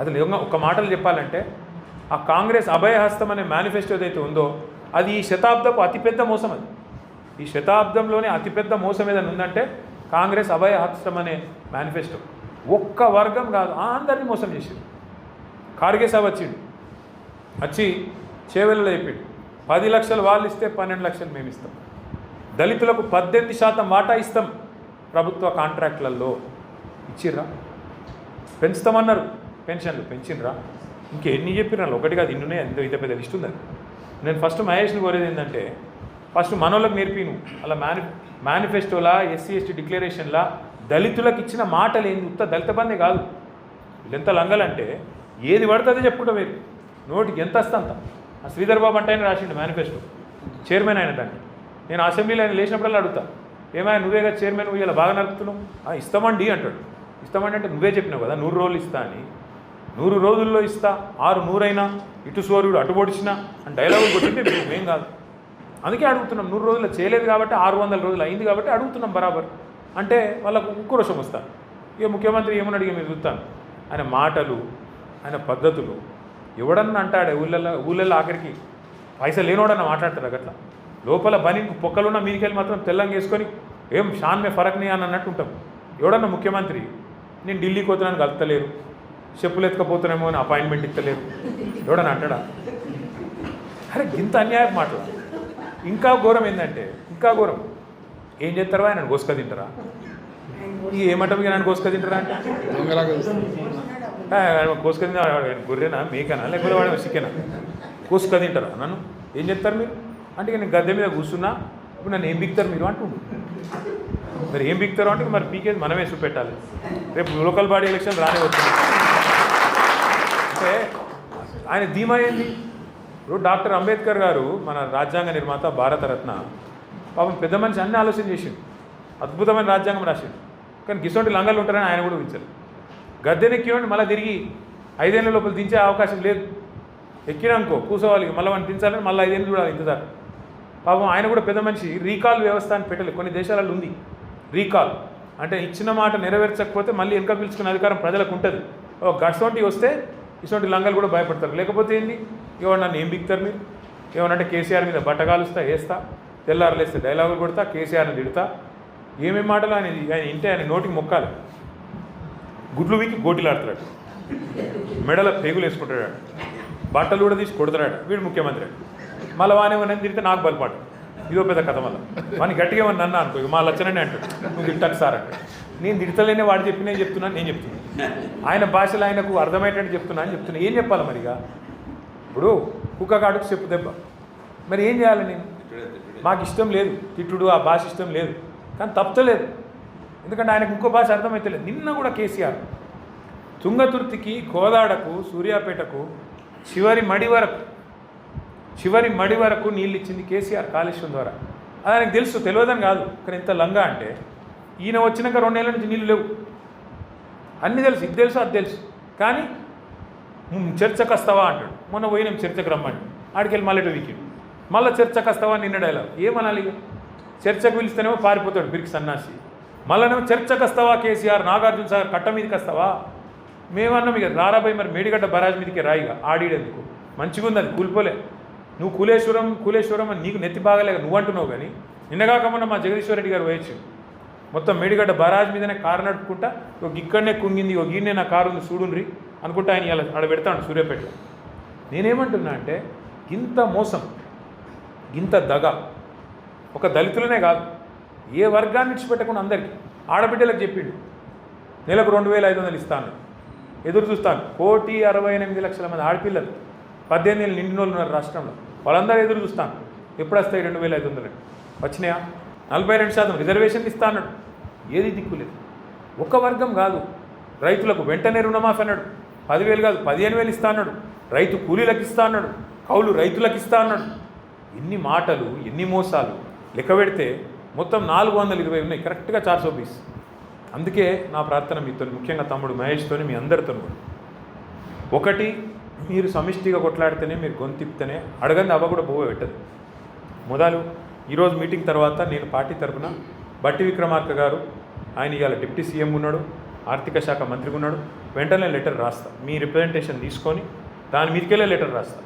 అసలు నిజంగా ఒక మాటలు చెప్పాలంటే ఆ కాంగ్రెస్ అభయహస్తం అనే మేనిఫెస్టో ఏదైతే ఉందో అది ఈ శతాబ్దపు అతిపెద్ద మోసం అది. ఈ శతాబ్దంలోనే అతిపెద్ద మోసం ఏదైనా ఉందంటే కాంగ్రెస్ అభయహస్తం అనే మేనిఫెస్టో ఒక్క వర్గం కాదు అందరినీ మోసం చేసిండు కార్గే సాబ్ వచ్చిండు. వచ్చి చేవెళ్ళలో చెప్పిండు. పది లక్షలు వాళ్ళు ఇస్తే పన్నెండు లక్షలు మేము ఇస్తాం. దళితులకు పద్దెనిమిది శాతం వాటా ఇస్తాం ప్రభుత్వ కాంట్రాక్ట్లలో ఇచ్చిర్రా? పెంచుతామన్నారు. పెన్షన్లు పెంచినరా? ఇంకెన్ని చెప్పినారు ఒకటి కాదు ఇన్నునే ఎంతో ఇంత పెద్ద లిస్ట్ ఉంది? నేను ఫస్ట్ మహేష్ని కోరేది ఏంటంటే ఫస్ట్ మనోళ్ళకి నేర్పిను. అలా మేని మేనిఫెస్టోలా ఎస్సీ ఎస్టీ డిక్లరేషన్లా దళితులకు ఇచ్చిన మాటలు ఏంది? ఉత్త దళిత బందే కాదు. వీళ్ళెంత లంగలంటే ఏది పడుతుందో చెప్పుకుంటా మీరు నోటికి ఎంత వస్తా అంత ఆ శ్రీధర్ బాబు అంటే ఆయన రాసిండు మేనిఫెస్టో చైర్మన్ ఆయన దాన్ని. నేను అసెంబ్లీలో ఆయన లేచినప్పుడల్లా అడుగుతా. ఏమైనా నువ్వేగా చైర్మన్ నువ్వు ఇలా బాగా నడుపుతున్నావు? ఇస్తామండి అంటాడు. ఇస్తామండి అంటే నువ్వే చెప్పినావు కదా నూరు రోజులు ఇస్తా అని. నూరు రోజుల్లో ఇస్తా ఆరు నూరైనా ఇటు సూర్యుడు అటు పొడిచినా అని డైలాగులు కొట్టింటే మేం కాదు. అందుకే అడుగుతున్నాం నూరు రోజులు చేయలేదు కాబట్టి ఆరు వందల రోజులు అయింది కాబట్టి అడుగుతున్నాం బరాబర్. అంటే వాళ్ళకు ఉక్రోషం వస్తాను ఇక ముఖ్యమంత్రి ఏమని అడిగి మీరు చూస్తాను. ఆయన మాటలు ఆయన పద్ధతులు ఎవడన్నా అంటాడు ఊళ్ళల్లో ఊళ్ళల్లో ఆఖరికి పైసలు లేనోడన్నా మాట్లాడతాడు అట్లా. లోపల బని పొక్కలున్న మీదికెళ్ళి మాత్రం తెల్లంగా వేసుకొని ఏం షాన్మే ఫరక్ని అని అన్నట్టు ఉంటాం. ఎవడన్నా ముఖ్యమంత్రి నేను ఢిల్లీకి పోతున్నాను కలుపుతలేరు చెప్పులు ఎత్తుకపోతున్నామో అని అపాయింట్మెంట్ ఇస్తలేరు. ఎవడన్నా అంటాడా? అరే ఇంత అన్యాయం మాటలు. ఇంకా ఘోరం ఏంటంటే ఇంకా ఘోరం. ఏం చేస్తారా ఆయన గోసుక తింటారా? ఈ ఏమంటాం ఇక నన్ను గోసుక తింటారా అంటే? కోసుక తింటా గొర్రెనా మేకనా లేకపోతే వాడు చికెనా కోసుక తింటారా నన్ను? ఏం చెప్తారు మీరు? అంటే ఇక నేను గద్దె మీద కూర్చున్నా ఇప్పుడు నన్ను ఏం బిక్తారు మీరు అంటుండు. మరి ఏం బిక్తారు అంటే మరి పీకేది మనమే చూపెట్టాలి. రేపు లోకల్ బాడీ ఎలక్షన్ రానే వచ్చింది అంటే ఆయన ధీమా ఏంది? ఇప్పుడు డాక్టర్ అంబేద్కర్ గారు మన రాజ్యాంగ నిర్మాత భారతరత్న పాపం పెద్ద మనిషి అన్ని ఆలోచన చేసిండు. అద్భుతమైన రాజ్యాంగం రాసిండు. కానీ గిసోటి లంగలు ఉంటారని ఆయన కూడా ఉంచారు గద్దెనెక్కినండి మళ్ళీ తిరిగి ఐదేళ్ళ లోపల దించే అవకాశం లేదు. ఎక్కినానుకో కూర్చోవాలి మళ్ళీ వాడిని దించాలని మళ్ళీ ఐదేళ్ళు చూడాలి ఇంతదాకా పాపం ఆయన కూడా పెద్ద మనిషి రీకాల్ వ్యవస్థ అని పెట్టలేదు. కొన్ని దేశాలలో ఉంది. రీకాల్. అంటే ఇచ్చిన మాట నెరవేర్చకపోతే మళ్ళీ వెనక పిలుచుకునే అధికారం ప్రజలకు ఉంటుంది. ఓ గట్సోంటి వస్తే ఇటువంటి లంగలు కూడా భయపడతారు. లేకపోతే ఏంది? ఎవరు నన్ను ఏం బిక్తారు మీరు? ఏమనంటే కేసీఆర్ మీద బట్టగాలుస్తా వేస్తా తెల్లారలేస్తే డైలాగులు కొడతా కేసీఆర్ని తిడతా. ఏమేం మాటలు ఆయన ఆయన ఇంటే ఆయన నోటికి మొక్కాలి. గుడ్లు వీకి గోటిలాడతాడు మెడల పేగులు వేసుకుంటాడు బట్టలు కూడా తీసి కొడతాడు వీడు ముఖ్యమంత్రి. మళ్ళీ వానేమని తిరిగితే నాకు బలపాటు. ఇదో పెద్ద కథ మళ్ళీ. వాని గట్టిగా ఏమన్నా అన్నా అనుకో. మా లచ్చనని అంటాడు. నువ్వు తిట్టకు సార్ అంటాడు. నేను తిడతలేనే వాడు చెప్పినే చెప్తున్నాను నేను చెప్తున్నాను ఆయన భాషలో ఆయనకు అర్థమయ్యేటట్టు చెప్తున్నా అని చెప్తున్నా. ఏం చెప్పాలి మరిగా? ఇప్పుడు కుక్క కాడుకు చెప్పు దెబ్బ. మరి ఏం చేయాలి నేను? మాకు ఇష్టం లేదు. తిట్టుడు ఆ భాష ఇష్టం లేదు. కానీ తప్పలేదు ఎందుకంటే ఆయనకు ఇంకో భాష అర్థమైతలేదు. నిన్న కూడా కేసీఆర్ తుంగతుర్తికి కోదాడకు సూర్యాపేటకు చివరి మడి వరకు చివరి మడి వరకు నీళ్ళు ఇచ్చింది కేసీఆర్ కాళేశ్వరం ద్వారా. అది ఆయనకు తెలుసు తెలియదని కాదు. కానీ ఎంత లంగా అంటే ఈయన వచ్చినాక రెండేళ్ళ నుంచి నీళ్ళు లేవు. అన్నీ తెలుసు ఇది తెలుసు అది తెలుసు. కానీ చర్చకు వస్తావా? అంటాడు. మొన్న పోయినాం చర్చకు రమ్మని ఆడికెళ్ళి మళ్ళీ వీకెండ్ మళ్ళీ చర్చకు వస్తావా నిన్న డైలాగ్. ఏమనాలి చర్చకు పిలిస్తేనేమో పారిపోతాడు బిరికి సన్నాసి. మళ్ళీనేమో చర్చకు వస్తావా కేసీఆర్ నాగార్జున సార్ కట్ట మీదకి వస్తావా? మేమన్నాం ఇక రారాబాయి మరి మేడిగడ్డ బరాజ్ మీదకి రాయిగా ఆడిడేందుకు మంచిగా ఉంది అది కూలిపోలే. నువ్వు కులేశ్వరం కులేశ్వరం అని నీకు నెత్తి బాగలేక నువ్వు అంటున్నావు కానీ నిన్నగాక మొన్న మా జగదీశ్వర రెడ్డి గారు వేయచ్చు మొత్తం మేడిగడ్డ బరాజ్ మీదనే కారు నడుపుకుంటా ఒక ఇక్కడనే కుంగింది ఒక ఈయనే నా కారు ఉంది చూడుండ్రి అనుకుంటా ఆయన ఇలా ఆడ పెడతాడు సూర్యాపేట. నేనేమంటున్నా అంటే ఇంత మోసం ఇంత దగ ఒక దళితులనే కాదు ఏ వర్గాన్ని విడిచిపెట్టకుండా అందరికీ ఆడబిడ్డలకు చెప్పిండు. నెలకు రెండు వేల ఐదు వందలు ఇస్తాను. ఎదురు చూస్తాను. కోటి అరవై ఎనిమిది లక్షల మంది ఆడపిల్లలు పద్దెనిమిది నిండినోళ్ళు ఉన్నారు రాష్ట్రంలో. వాళ్ళందరూ ఎదురు చూస్తాను. ఎప్పుడు వస్తాయి రెండు వేల ఐదు వందలు వచ్చినాయా? నలభై రెండు శాతం రిజర్వేషన్ ఇస్తా అన్నాడు. ఏది దిక్కులేదు ఒక వర్గం కాదు. రైతులకు వెంటనే రుణమాఫీ అన్నాడు. పదివేలు కాదు పదిహేను వేలు ఇస్తా అన్నాడు. రైతు కూలీలకు ఇస్తా అన్నాడు. కౌలు రైతులకు ఇస్తా అన్నాడు. ఎన్ని మాటలు ఎన్ని మోసాలు. లెక్క పెడితే మొత్తం నాలుగు వందల ఇరవై ఉన్నాయి. కరెక్ట్గా చార్ సో బీస్. అందుకే నా ప్రార్థన మీతో ముఖ్యంగా తమ్ముడు మహేష్తోని మీ అందరితో ఒకటి మీరు సమిష్టిగా కొట్లాడితేనే మీరు గొంతిప్తేనే అడగంది అవ్వ కూడా బోవ పెట్టదు. మొదలు ఈరోజు మీటింగ్ తర్వాత నేను పార్టీ తరఫున బట్టి విక్రమార్క గారు ఆయన ఇవాళ డిప్యూటీ సీఎం ఉన్నాడు ఆర్థిక శాఖ మంత్రిగా ఉన్నాడు వెంటనే లెటర్ రాస్తా. మీ రిప్రజెంటేషన్ తీసుకొని దాని మీదకెళ్ళే లెటర్ రాస్తా.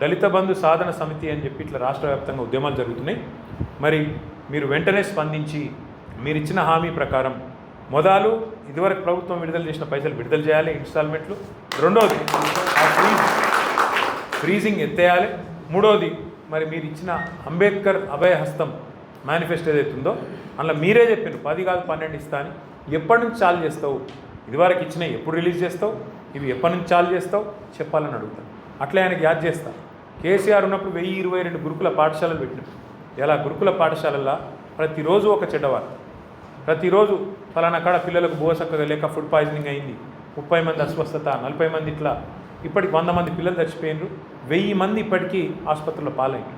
దళిత బంధు సాధన సమితి అని చెప్పి ఇట్లా రాష్ట్ర వ్యాప్తంగా ఉద్యమాలు జరుగుతున్నాయి. మరి మీరు వెంటనే స్పందించి మీరు ఇచ్చిన హామీ ప్రకారం మొదలు ఇదివరకు ప్రభుత్వం విడుదల చేసిన పైసలు విడుదల చేయాలి ఇన్స్టాల్మెంట్లు. రెండవది ఫ్రీజింగ్ ఎత్తేయాలి. మూడవది మరి మీరు ఇచ్చిన అంబేద్కర్ అభయహస్తం మేనిఫెస్టో ఏదైతే ఉందో అందులో మీరే చెప్పారు పది కాదు పన్నెండు ఇస్తా అని. ఎప్పటి నుంచి చాలు చేస్తావు? ఇదివరకు ఇచ్చినవి ఎప్పుడు రిలీజ్ చేస్తావు? ఇవి ఎప్పటి నుంచి చాలు చేస్తావు? చెప్పాలని అడుగుతాను అట్లే ఆయనకి యాద్ చేస్తా. కేసీఆర్ ఉన్నప్పుడు వెయ్యి ఇరవై రెండు గురుకుల పాఠశాలలు పెట్టినాం. ఎలా? గురుకుల పాఠశాలల్లో ప్రతిరోజు ఒక చెడ్డవారు ప్రతిరోజు ఫలానా కాడ పిల్లలకు బోసక్కగా లేక ఫుడ్ పాయిజనింగ్ అయింది. ముప్పై మంది అస్వస్థత నలభై మంది ఇట్లా ఇప్పటికి వంద మంది పిల్లలు చచ్చిపోయినరు వెయ్యి మంది ఇప్పటికీ ఆసుపత్రిలో పాలైంది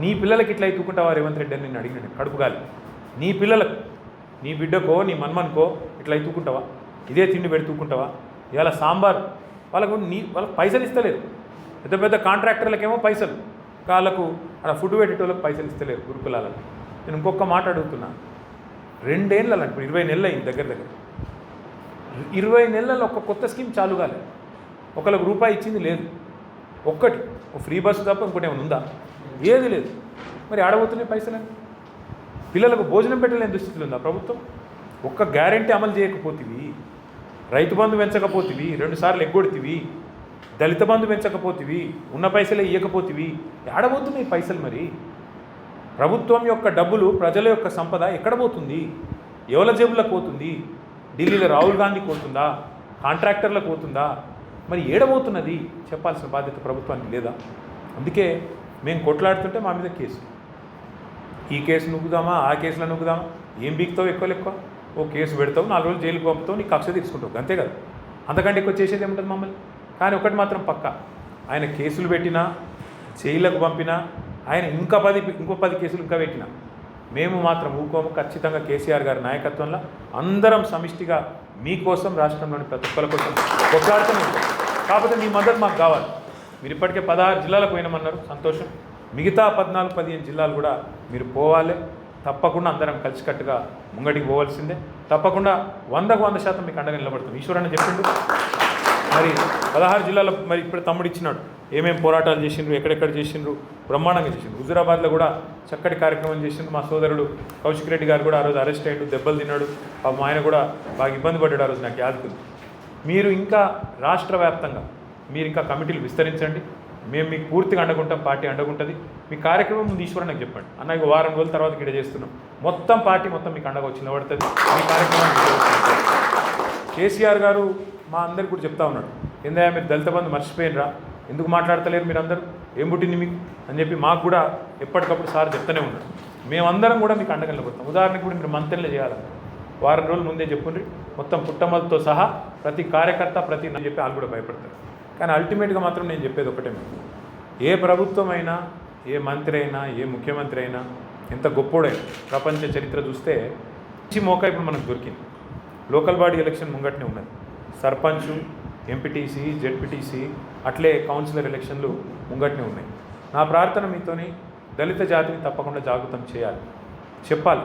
నీ పిల్లలకి ఇట్లా ఎత్తుకుంటావా రేవంత్ రెడ్డి అని నేను అడిగినాడు కడుపుగాలి నీ పిల్లలకు నీ బిడ్డకో నీ మన్మన్కో ఇట్లా ఎత్తుకుంటావా? ఇదే తిండి పెడుతుకుంటావా ఇవాళ సాంబార్. వాళ్ళకు నీ వాళ్ళకి పైసలు ఇస్తలేరు. పెద్ద పెద్ద కాంట్రాక్టర్లకేమో పైసలు. వాళ్ళకు అక్కడ ఫుడ్ పెట్టేటోళ్ళకి పైసలు ఇస్తలేరు గురుకులాలకు. నేను ఇంకొక మాట అడుగుతున్నా. రెండేళ్ళ ఇప్పుడు ఇరవై నెలలు అయింది దగ్గర దగ్గర. ఇరవై నెలల్లో ఒక కొత్త స్కీమ్ చాలు కాలేదు ఒకళ్ళకి రూపాయి ఇచ్చింది లేదు. ఒక్కటి. ఒక ఫ్రీ బస్సు తప్ప ఇంకోటి ఏమైనా ఉందా? ఏది లేదు. మరి ఆడబోతున్నాయి పైసలని పిల్లలకు భోజనం పెట్టలేని దుస్థితులు ఉందా ప్రభుత్వం? ఒక్క గ్యారంటీ అమలు చేయకపోతివి. రైతు బంధు పెంచకపోతివి. రెండుసార్లు ఎగ్గొడితివి. దళిత బంధు పెంచకపోతేవి. ఉన్న పైసలే ఇవ్వకపోతివి ఆడబోతున్నాయి పైసలు మరి? ప్రభుత్వం యొక్క డబ్బులు ప్రజల యొక్క సంపద ఎక్కడ పోతుంది? ఎవల జేబులకు పోతుంది? ఢిల్లీలో రాహుల్ గాంధీకి పోతుందా కాంట్రాక్టర్లకు పోతుందా? మరి ఏడమవుతున్నది చెప్పాల్సిన బాధ్యత ప్రభుత్వానికి లేదా? అందుకే మేము కొట్లాడుతుంటే మా మీద కేసు. ఈ కేసు నొక్కుదామా ఆ కేసులో నొక్కుదామా ఏం బీక్తావు ఎక్కువ ఎక్కువ ఓ కేసు పెడతావు నాలుగు రోజులు జైలుకి పంపుతావు నీ కక్ష తీసుకుంటావు అంతే కదా? అంతకంటే ఎక్కువ చేసేది ఏముంటుంది మమ్మల్ని? కానీ ఒకటి మాత్రం పక్క. ఆయన కేసులు పెట్టినా జైళ్ళకు పంపినా ఆయన ఇంకా పది ఇంకో పది కేసులు ఇంకా పెట్టినా మేము మాత్రం ఊకోము. ఖచ్చితంగా కేసీఆర్ గారి నాయకత్వంలో అందరం సమిష్టిగా మీకోసం రాష్ట్రంలోని ప్రతి ఒక్కరి కోసం కొట్లాడుతూనే ఉంటాం. కాకపోతే మీ మద్దతు మాకు కావాలి. మీరు ఇప్పటికే పదహారు జిల్లాలకు పోయినామన్నారు. సంతోషం. మిగతా పద్నాలుగు పదిహేను జిల్లాలు కూడా మీరు పోవాలి. తప్పకుండా అందరం కలిసికట్టుగా ముంగడికి పోవాల్సిందే. తప్పకుండా వందకు వంద శాతం మీకు అండగా నిలబడుతుంది ఈశ్వరన్న చెప్పిండు. మరి పదహారు జిల్లాలో మరి ఇప్పుడు తమ్ముడు ఇచ్చినాడు. ఏమేమి పోరాటాలు చేసిండ్రు ఎక్కడెక్కడ చేసిండ్రు బ్రహ్మాండంగా చేసిండ్రు. హుజురాబాద్లో కూడా చక్కటి కార్యక్రమం చేసిండ్రు మా సోదరుడు కౌశిక్ రెడ్డి గారు కూడా ఆ రోజు అరెస్ట్ అయ్యాడు దెబ్బలు తిన్నాడు. పాపం ఆయన కూడా బాగా ఇబ్బంది పడ్డాడు ఆ రోజు నాకు యాదకుంది మీరు ఇంకా రాష్ట్ర వ్యాప్తంగా మీరు ఇంకా కమిటీలు విస్తరించండి. మేము మీకు పూర్తిగా అండగుంటాం పార్టీ అండగుంటుంది. మీ కార్యక్రమం ముందు ఈశ్వరన్ నాకు చెప్పండి. అన్న ఇక వారం రోజుల తర్వాత ఇక్కడ చేస్తున్నాం. మొత్తం పార్టీ మొత్తం మీకు అండగా వచ్చి నిలబడుతుంది. మీ కార్యక్రమం కేసీఆర్ గారు మా అందరికి కూడా చెప్తా ఉన్నాడు. ఏందయ్యా మీరు దళిత బంధు మర్చిపోయినరా? ఎందుకు మాట్లాడతలేరు మీరు అందరూ ఏం పుట్టింది మీకు? అని చెప్పి మాకు కూడా ఎప్పటికప్పుడు సార్ చెప్తూనే ఉన్నాడు మేమందరం కూడా మీకు అండగా నిలబడతాం. ఉదాహరణకు కూడా మీరు మంత్రులు చేయాలన్నారు వారం రోజుల ముందే చెప్పుండ్రి. మొత్తం పుట్టమలతో సహా ప్రతి కార్యకర్త ప్రతి అని చెప్పి వాళ్ళు కూడా భయపడతారు. కానీ అల్టిమేట్గా మాత్రం నేను చెప్పేది ఒకటే ఏ ప్రభుత్వం అయినా ఏ మంత్రి అయినా ఏ ముఖ్యమంత్రి అయినా ఎంత గొప్పోడైనా ప్రపంచ చరిత్ర చూస్తే మంచి మోకా ఇప్పుడు మనకు దొరికింది. లోకల్ బాడీ ఎలక్షన్ ముంగట్నే ఉన్నది. సర్పంచ్ ఎంపీటీసీ జెడ్పీటీసీ అట్లే కౌన్సిలర్ ఎలక్షన్లు ముంగట్నే ఉన్నాయి. నా ప్రార్థన మీతోని దళిత జాతిని తప్పకుండా జాగృతం చేయాలి. చెప్పాలి.